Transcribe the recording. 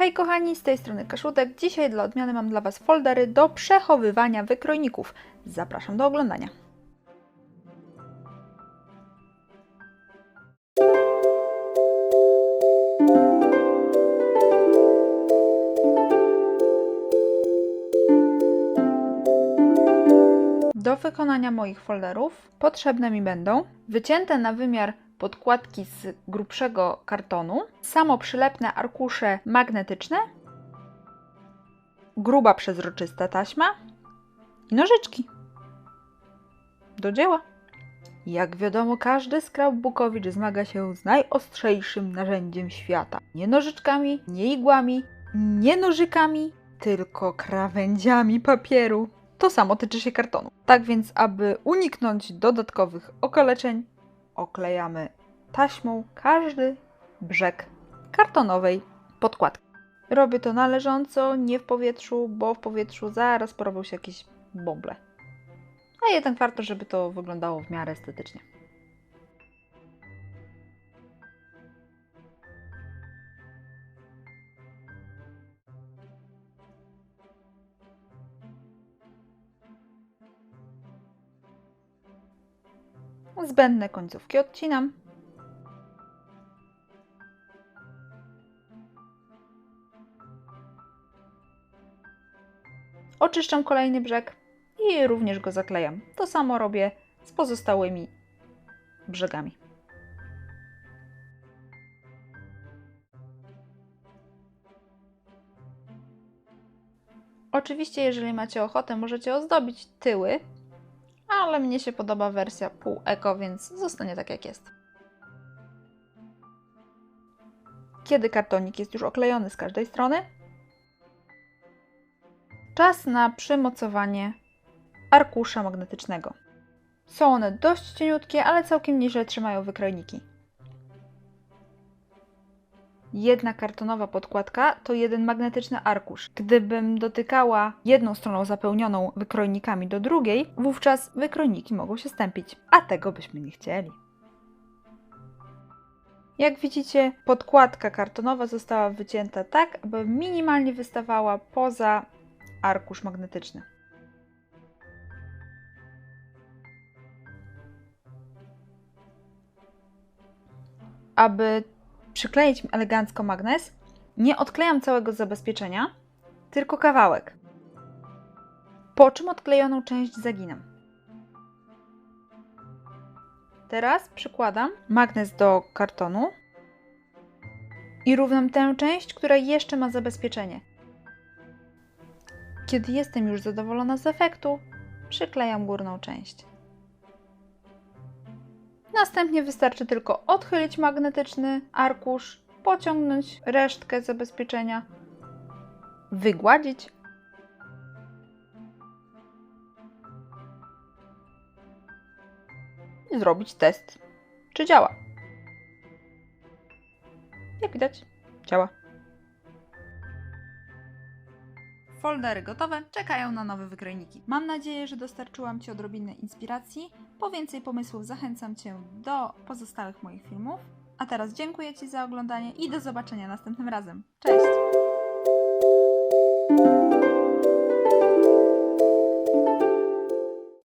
Hej kochani, z tej strony Kaszutek. Dzisiaj dla odmiany mam dla Was foldery do przechowywania wykrojników. Zapraszam do oglądania. Do wykonania moich folderów potrzebne mi będą wycięte na wymiar podkładki z grubszego kartonu, samoprzylepne arkusze magnetyczne, gruba przezroczysta taśma i nożyczki. Do dzieła. Jak wiadomo, każdy scrapbookowicz zmaga się z najostrzejszym narzędziem świata. Nie nożyczkami, nie igłami, nie nożykami, tylko krawędziami papieru. To samo tyczy się kartonu. Tak więc, aby uniknąć dodatkowych okaleczeń, oklejamy taśmą każdy brzeg kartonowej podkładki. Robię to należąco, nie w powietrzu, bo w powietrzu zaraz porobią się jakieś bąble. A jednak warto, żeby to wyglądało w miarę estetycznie. Zbędne końcówki odcinam. Oczyszczam kolejny brzeg i również go zaklejam. To samo robię z pozostałymi brzegami. Oczywiście, jeżeli macie ochotę, możecie ozdobić tyły, ale mnie się podoba wersja pół eko, więc zostanie tak jak jest. Kiedy kartonik jest już oklejony z każdej strony, czas na przymocowanie arkusza magnetycznego. Są one dość cieniutkie, ale całkiem nieźle trzymają wykrojniki. Jedna kartonowa podkładka to jeden magnetyczny arkusz. Gdybym dotykała jedną stroną zapełnioną wykrojnikami do drugiej, wówczas wykrojniki mogą się stępić, a tego byśmy nie chcieli. Jak widzicie, podkładka kartonowa została wycięta tak, aby minimalnie wystawała poza arkusz magnetyczny. Aby przykleić elegancko magnes, nie odklejam całego zabezpieczenia, tylko kawałek. Po czym odklejoną część zaginam. Teraz przykładam magnes do kartonu i równam tę część, która jeszcze ma zabezpieczenie. Kiedy jestem już zadowolona z efektu, przyklejam górną część. Następnie wystarczy tylko odchylić magnetyczny arkusz, pociągnąć resztkę zabezpieczenia, wygładzić. I zrobić test, czy działa. Jak widać, działa. Foldery gotowe, czekają na nowe wykrojniki. Mam nadzieję, że dostarczyłam Ci odrobinę inspiracji. Po więcej pomysłów zachęcam Cię do pozostałych moich filmów. A teraz dziękuję Ci za oglądanie i do zobaczenia następnym razem. Cześć!